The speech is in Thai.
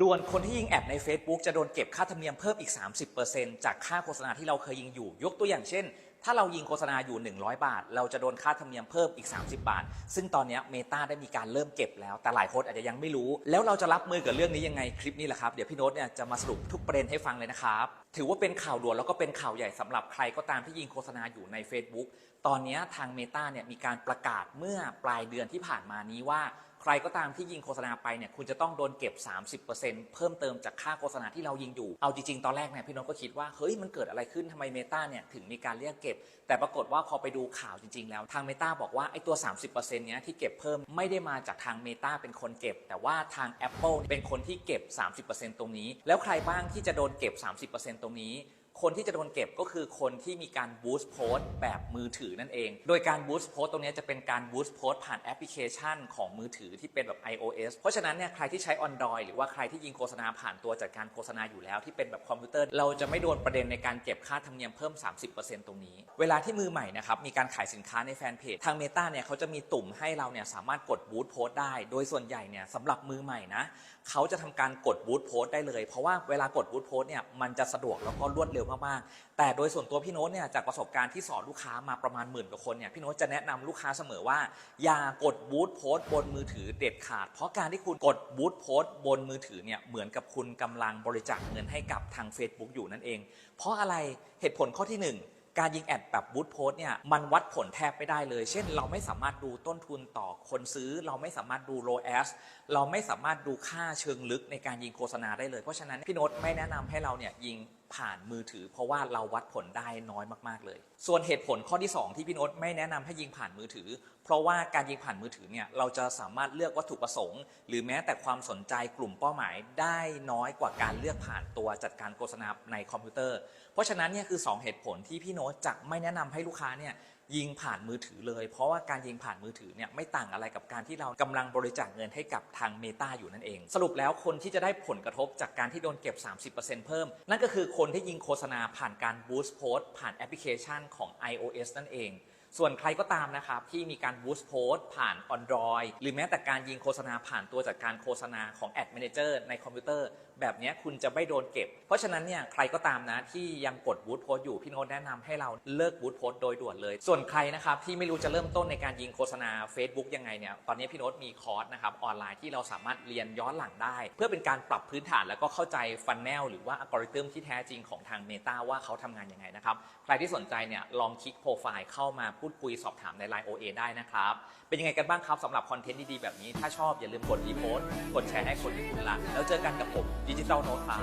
ด่วนคนที่ยิงแอดใน Facebook จะโดนเก็บค่าธรรมเนียมเพิ่มอีก 30%จากค่าโฆษณาที่เราเคยยิงอยู่ ยกตัวอย่างเช่น ถ้าเรายิงโฆษณาอยู่ 100 บาท เราจะโดนค่าธรรมเนียมเพิ่มอีก 30 บาท ซึ่งตอนนี้เมตาได้มีการเริ่มเก็บแล้ว แต่หลายคนอาจจะยังไม่รู้ แล้วเราจะรับมือกับเรื่องนี้ยังไงคลิปนี้แหละครับ เดี๋ยวพี่โน้ตเนี่ยจะมาสรุปทุกประเด็นให้ฟังเลยนะครับ ถือว่าเป็นข่าวด่วนแล้วก็เป็นข่าวใหญ่สำหรับใครก็ตามที่ยิงโฆษณาอยู่ใน Facebook ตอนนี้ทางเมตาเนี่ยมีการประกาศเมื่อปลายเดือนที่ผ่านมานี้ว่า ใครก็ตามที่ยิงโฆษณาไปเนี่ยคุณจะต้องโดนเก็บ 30%เพิ่มเติมจากค่าโฆษณาที่เรายิงอยู่ เอาจริงๆ ตอนแรกเนี่ยพี่นนท์ก็คิดว่า เฮ้ย มันเกิดอะไรขึ้นทำไมเมตาเนี่ยถึงมีการเรียกเก็บ แต่ปรากฏว่าพอไปดูข่าวจริงๆ แล้วทางเมตาบอกว่าไอ้ตัว 30%เนี้ยที่เก็บเพิ่มไม่ได้มาจากทางเมตาเป็นคนเก็บ แต่ว่าทาง Apple เป็นคนที่เก็บ 30%ตรงนี้ แล้วใครบ้างที่จะโดนเก็บ 30%ตรงนี้ คนที่จะโดนเก็บก็คือคนที่มีการบูสต์โพสต์แบบมือถือนั่นเอง โดยการบูสต์โพสต์ตรงนี้จะเป็นการบูสต์โพสต์ผ่านแอปพลิเคชันของมือถือที่เป็นแบบ iOS เพราะฉะนั้นเนี่ยใครที่ใช้ Android หรือว่าใครที่ยิงโฆษณาผ่านตัวจัดการโฆษณาอยู่แล้วที่เป็นแบบคอมพิวเตอร์ เราจะไม่โดนประเด็นในการเก็บค่าธรรมเนียมเพิ่ม 30%ตรงนี้ เวลาที่มือใหม่นะครับมีการขายสินค้าในแฟนเพจทาง Meta เนี่ยเขาจะมีตุ่มให้เราเนี่ยสามารถกดบูสต์โพสต์ได้ โดยส่วนใหญ่เนี่ยสำหรับมือใหม่นะเขาจะทำการกดบูสต์โพสต์ได้เลย เพราะว่าเวลากดบูสต์โพสต์เนี่ยมันจะสะดวกแล้วก็รวดเร็วมากๆ แต่โดยส่วนตัวพี่โน้ตเนี่ยจากประสบการณ์ที่สอนลูกค้ามาประมาณหมื่นกว่าคนเนี่ยพี่โน้ตจะแนะนำลูกค้าเสมอว่า อย่ากดบูสต์โพสต์บนมือถือเด็ดขาด เพราะการที่คุณกดบูสต์โพสต์บนมือถือเนี่ยเหมือนกับคุณกำลังบริจาคเงินให้กับทาง Facebook อยู่นั่นเอง เพราะอะไรเหตุผลข้อที่หนึ่งการยิงแอดแบบบูตโพสเนี่ยมันวัดผลแทบไม่ได้เลย เช่น เราไม่สามารถดูต้นทุนต่อคนซื้อ เราไม่สามารถดูโลแอสเราไม่สามารถดูค่าเชิงลึกในการยิงโฆษณาได้เลย เพราะฉะนั้นพี่โน้ตไม่แนะนำให้เราเนี่ยยิง ผ่านมือถือ เพราะว่าเราวัดผลได้น้อยมากๆเลย ส่วนเหตุผลข้อที่ 2 ที่พี่โน้ตไม่แนะนำให้ยิงผ่านมือถือ เพราะว่าการยิงผ่านมือถือเนี่ยเราจะสามารถเลือกวัตถุประสงค์ หรือแม้แต่ความสนใจกลุ่มเป้าหมายได้น้อยกว่าการเลือกผ่านตัวจัดการโฆษณาในคอมพิวเตอร์ เพราะฉะนั้นเนี่ยคือ 2 เหตุผลที่พี่โน้ตจะไม่แนะนำให้ลูกค้าเนี่ย ยิงผ่านมือถือเลย เพราะว่าการยิงผ่านมือถือเนี่ยไม่ต่างอะไรกับการที่เรากำลังบริจาคเงินให้กับทางเมตาอยู่นั่นเอง สรุปแล้วคนที่จะได้ผลกระทบจากการที่โดนเก็บ 30%เพิ่ม นั่นก็คือคนที่ยิงโฆษณาผ่านการบูสต์โพสต์ผ่านแอปพลิเคชันของ iOS นั่นเอง ส่วนใครก็ตามนะครับที่มีการบูสต์โพสต์ผ่าน Android หรือแม้แต่การยิงโฆษณาผ่านตัวจัดการโฆษณาของ Ad Manager ในคอมพิวเตอร์ แบบนี้คุณจะไม่โดนเก็บ เพราะฉะนั้นเนี่ยใครก็ตามนะที่ยังกดบูสต์โพสต์อยู่พี่โน้ตแนะนำให้เราเลิกบูสต์โพสต์โดยด่วนเลย ส่วนใครนะครับที่ไม่รู้จะเริ่มต้นในการยิงโฆษณา Facebook ยังไงเนี่ยตอนนี้พี่โน้ตมีคอร์สนะครับออนไลน์ที่เราสามารถเรียนย้อนหลังได้ เพื่อเป็นการปรับพื้นฐานแล้วก็เข้าใจฟันแนลหรือว่าอัลกอริทึมที่แท้จริงของทาง Meta ว่าเขาทำงานยังไงนะครับใครที่สนใจเนี่ยลองคลิกโปรไฟล์เข้ามาพูดคุยสอบถามใน Line OA ได้นะครับ เป็นยังไงกันบ้างครับสำหรับคอนเทนต์ดีๆ แบบนี้ ถ้าชอบอย่าลืมกดรีโพสต์กดแชร์ให้คนที่คุณรักแล้วเจอกันกับผมดิจิตอลโน้ตครับ